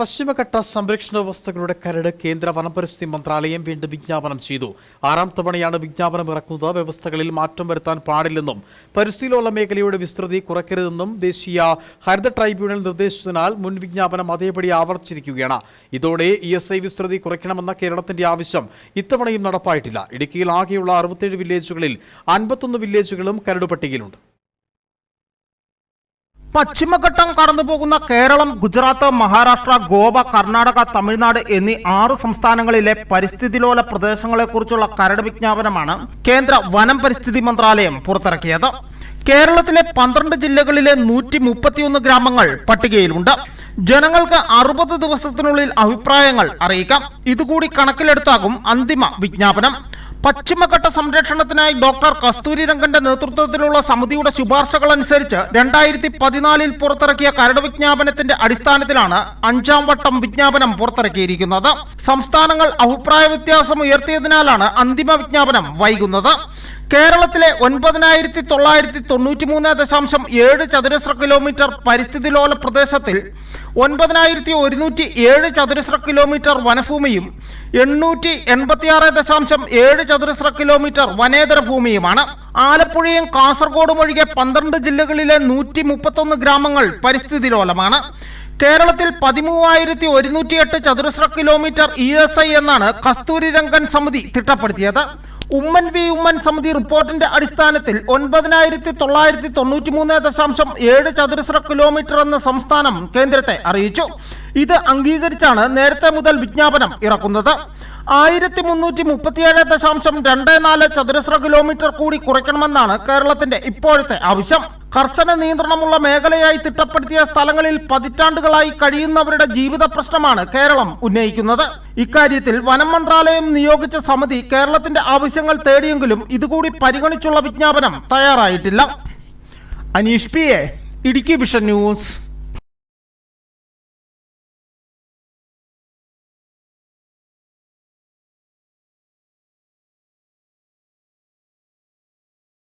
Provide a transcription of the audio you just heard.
പശ്ചിമഘട്ട സംരക്ഷണ വ്യവസ്ഥകളുടെ കരട് കേന്ദ്ര വനപരിസ്ഥിതി മന്ത്രാലയം വീണ്ടും വിജ്ഞാപനം ചെയ്തു. ആറാം തവണയാണ് വിജ്ഞാപനം ഇറക്കുന്നത്. വ്യവസ്ഥകളിൽ മാറ്റം വരുത്താൻ പാടില്ലെന്നും പരിസ്ഥിതിയിലുള്ള മേഖലയുടെ വിസ്തൃതി കുറയ്ക്കരുതെന്നും ദേശീയ ഹരിത ട്രൈബ്യൂണൽ നിർദ്ദേശിച്ചതിനാൽ മുൻ വിജ്ഞാപനം അതേപടി ആവർത്തിച്ചിരിക്കുകയാണ്. ഇതോടെ ഇ എസ് ഐ വിസ്തൃതി കുറയ്ക്കണമെന്ന കേരളത്തിന്റെ ആവശ്യം ഇത്തവണയും നടപ്പായിട്ടില്ല. ഇടുക്കിയിൽ ആകെയുള്ള അറുപത്തേഴ് വില്ലേജുകളിൽ അൻപത്തൊന്ന് വില്ലേജുകളും കരട് പട്ടികയിലുണ്ട്. പശ്ചിമഘട്ടം കടന്നു പോകുന്ന കേരളം ഗുജറാത്ത് മഹാരാഷ്ട്ര ഗോവ കർണാടക തമിഴ്നാട് എന്നീ ആറ് സംസ്ഥാനങ്ങളിലെ പരിസ്ഥിതിലോല പ്രദേശങ്ങളെക്കുറിച്ചുള്ള കരട് വിജ്ഞാപനമാണ് കേന്ദ്ര വനം പരിസ്ഥിതി മന്ത്രാലയം പുറത്തിറക്കിയത്. കേരളത്തിലെ പന്ത്രണ്ട് ജില്ലകളിലെ നൂറ്റി മുപ്പത്തിയൊന്ന് ഗ്രാമങ്ങൾ പട്ടികയിലുണ്ട്. ജനങ്ങൾക്ക് അറുപത് ദിവസത്തിനുള്ളിൽ അഭിപ്രായങ്ങൾ അറിയിക്കാം. ഇതുകൂടി കണക്കിലെടുത്താകും അന്തിമ വിജ്ഞാപനം. പശ്ചിമഘട്ട സംരക്ഷണത്തിനായി ഡോക്ടർ കസ്തൂരി രംഗന്റെ നേതൃത്വത്തിലുള്ള സമിതിയുടെ ശുപാർശകൾ അനുസരിച്ച് രണ്ടായിരത്തി പതിനാലിൽ പുറത്തിറക്കിയ കരട് വിജ്ഞാപനത്തിന്റെ അടിസ്ഥാനത്തിലാണ് അഞ്ചാം വട്ടം വിജ്ഞാപനം പുറത്തിറക്കിയിരിക്കുന്നത്. സംസ്ഥാനങ്ങൾ അഭിപ്രായ വ്യത്യാസം ഉയർത്തിയതിനാലാണ് അന്തിമ വിജ്ഞാപനം വൈകുന്നത്. കേരളത്തിലെ ഒൻപതിനായിരത്തി തൊള്ളായിരത്തി തൊണ്ണൂറ്റി മൂന്ന് ദശാംശം ഏഴ് ചതുരശ്ര കിലോമീറ്റർ പരിസ്ഥിതി ലോല പ്രദേശത്തിൽ ഒൻപതിനായിരത്തി ഒരുന്നൂറ്റി ഏഴ് ചതുരശ്ര കിലോമീറ്റർ വനഭൂമിയും എണ്ണൂറ്റി എൺപത്തിയാറ് ദശാംശം ഏഴ് ചതുരശ്ര കിലോമീറ്റർ വനേതര ഭൂമിയുമാണ് ആലപ്പുഴയും കാസർഗോഡും ഒഴികെ പന്ത്രണ്ട് ജില്ലകളിലെ നൂറ്റി മുപ്പത്തൊന്ന് ഗ്രാമങ്ങൾ പരിസ്ഥിതി ലോലമാണ് കേരളത്തിൽ പതിമൂവായിരത്തി ഒരുന്നൂറ്റിയെട്ട് ചതുരശ്ര കിലോമീറ്റർ ഇ എസ് ഐ എന്നാണ് കസ്തൂരി രംഗൻ സമിതി തിട്ടപ്പെടുത്തിയത്. ഉമ്മൻ വി ഉമ്മൻ സമിതി റിപ്പോർട്ടിന്റെ അടിസ്ഥാനത്തിൽ ഒൻപതിനായിരത്തി തൊള്ളായിരത്തി തൊണ്ണൂറ്റി മൂന്ന് ദശാംശം ഏഴ് ചതുരശ്ര കിലോമീറ്റർ എന്ന സംസ്ഥാനം കേന്ദ്രത്തെ അറിയിച്ചു. ഇത് അംഗീകരിച്ചാണ് നേരത്തെ മുതൽ വിജ്ഞാപനം ഇറക്കുന്നത്. ആയിരത്തി മുന്നൂറ്റി മുപ്പത്തിയേഴ് ദശാംശം രണ്ട് നാല് ചതുരശ്ര കിലോമീറ്റർ കൂടി കുറയ്ക്കണമെന്നാണ് കേരളത്തിന്റെ ഇപ്പോഴത്തെ ആവശ്യം. കർശന നിയന്ത്രണമുള്ള മേഖലയായി തിട്ടപ്പെടുത്തിയ സ്ഥലങ്ങളിൽ പതിറ്റാണ്ടുകളായി കഴിയുന്നവരുടെ ജീവിത പ്രശ്നമാണ് കേരളം ഉന്നയിക്കുന്നത്. ഇക്കാര്യത്തിൽ വനം മന്ത്രാലയം നിയോഗിച്ച സമിതി കേരളത്തിന്റെ ആവശ്യങ്ങൾ തേടിയെങ്കിലും ഇതുകൂടി പരിഗണിച്ചുള്ള വിജ്ഞാപനം തയ്യാറായിട്ടില്ല. Aneesh P A Idukki vision news.